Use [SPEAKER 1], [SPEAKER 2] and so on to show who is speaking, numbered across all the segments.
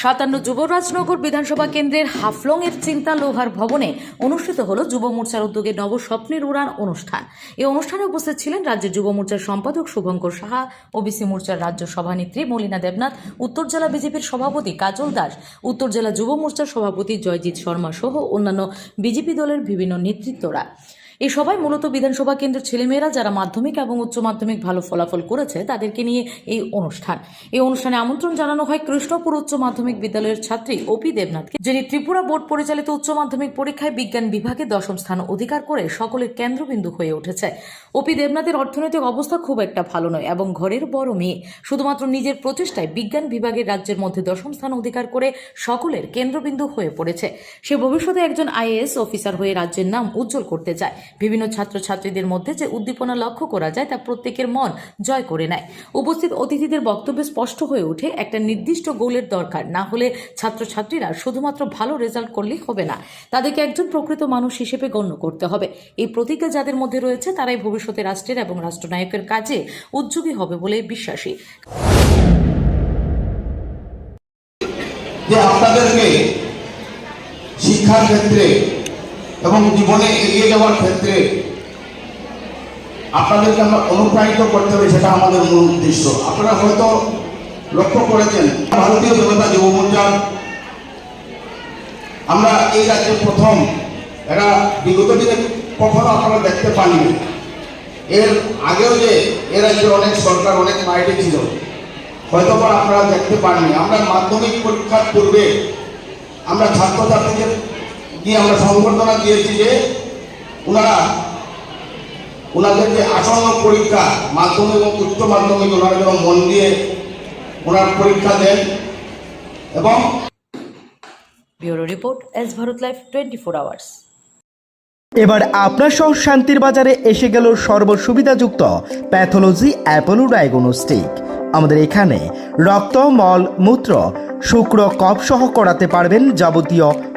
[SPEAKER 1] সাতান্ন যুবরাজনগর বিধানসভা কেন্দ্রের হাফলং এর চিন্তা লোহার ভবনে অনুষ্ঠিত হল যুব মোর্চার উদ্যোগে নবস্বপ্নের উড়ান অনুষ্ঠান। এই অনুষ্ঠানে উপস্থিত ছিলেন রাজ্যের যুব মোর্চার সম্পাদক শুভঙ্কর সাহা, ওবিসি মোর্চার রাজ্য সভানেত্রী মলিনা দেবনাথ, উত্তর জেলা বিজেপির সভাপতি কাজল দাস, উত্তর জেলা যুব মোর্চার সভাপতি জয়জিৎ শর্মা সহ অন্যান্য বিজেপি দলের বিভিন্ন নেতৃত্বরা। এই সভায় মূলত বিধানসভা কেন্দ্রের ছেলেমেয়েরা যারা মাধ্যমিক এবং উচ্চ মাধ্যমিক ভালো ফলাফল করেছে, তাদেরকে নিয়ে এই অনুষ্ঠান। এই অনুষ্ঠানে আমন্ত্রণ জানানো হয় কৃষ্ণপুর উচ্চ মাধ্যমিক বিদ্যালয়ের ছাত্রী ওপি দেবনাথকে, যিনি ত্রিপুরা বোর্ড পরিচালিত উচ্চ মাধ্যমিক পরীক্ষায় বিজ্ঞান বিভাগে দশম স্থান অধিকার করে সকলের কেন্দ্রবিন্দু হয়ে উঠেছে। ওপি দেবনাথের অর্থনৈতিক অবস্থা খুব একটা ভালো নয় এবং ঘরের বড় মেয়ে। শুধুমাত্র নিজের প্রচেষ্টায় বিজ্ঞান বিভাগের রাজ্যের মধ্যে দশম স্থান অধিকার করে সকলের কেন্দ্রবিন্দু হয়ে পড়েছে। সে ভবিষ্যতে একজন আইএএস অফিসার হয়ে রাজ্যের নাম উজ্জ্বল করতে চায়। বিভিন্ন ছাত্রছাত্রীদের মধ্যে যে উদ্দীপনা লক্ষ্য করা যায় তা প্রত্যেকের মন জয় করে নেয়। উপস্থিত অতিথিদের বক্তব্যে স্পষ্ট হয়ে ওঠে, একটা নির্দিষ্ট গোলের দরকার। না হলে ছাত্রছাত্রীরা শুধুমাত্র ভালো রেজাল্ট করলেই হবে না। তাদেরকে একজন প্রকৃত মানুষ হিসেবে গণ্য করতে হবে। এই প্রতিজ্ঞা যাদের মধ্যে রয়েছে, তারাই ভবিষ্যতে রাষ্ট্রের এবং রাষ্ট্রনায়কের কাজে উদ্যোগী হবে বলে বিশ্বাসী।
[SPEAKER 2] যে আপনাদেরকে শিক্ষার ক্ষেত্রে এবং জীবনে এগিয়ে যাওয়ার ক্ষেত্রে আপনাদেরকে আমরা অনুপ্রাণিত করতে হবে, সেটা আমাদের মূল উদ্দেশ্য। আপনারা হয়তো লক্ষ্য করেছেন, ভারতীয় জনতা যুব মোর্চার আমরা এই রাজ্যে প্রথম এরা বিগত দিনে কখনো আপনারা দেখতে পাননি। এর আগেও যে এ রাজ্যের অনেক সরকার, অনেক মাইটে ছিল হয়তো আপনারা দেখতে পাননি। আমরা মাধ্যমিক পরীক্ষার পূর্বে আমরা ছাত্রছাত্রীদের দিয়ে আমরা সংবর্ধনা দিয়েছি যে ওনারা ওনাদের যে আসন্ন পরীক্ষা মাধ্যমিক এবং উচ্চ মাধ্যমিক ওনারা যেন মন দিয়ে ওনার পরীক্ষা দেন এবং
[SPEAKER 1] bureau report S Bharat live twenty four hours.
[SPEAKER 3] এবার আপনার সহ শান্তির বাজারে এসে গেল সর্বসুবিধাযুক্ত প্যাথোলজি অ্যাপোলো ডায়াগনোস্টিক আমাদের এখানে রক্ত মল মূত্র শুক্র কপ সহ করাতে পারবেন যাবতীয়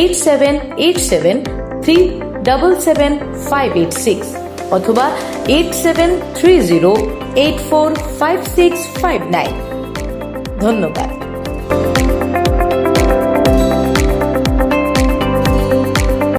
[SPEAKER 1] eight seven eight seven three double seven five eight six অথবা eight seven three zero eight four five six five nine ধন্যবাদ।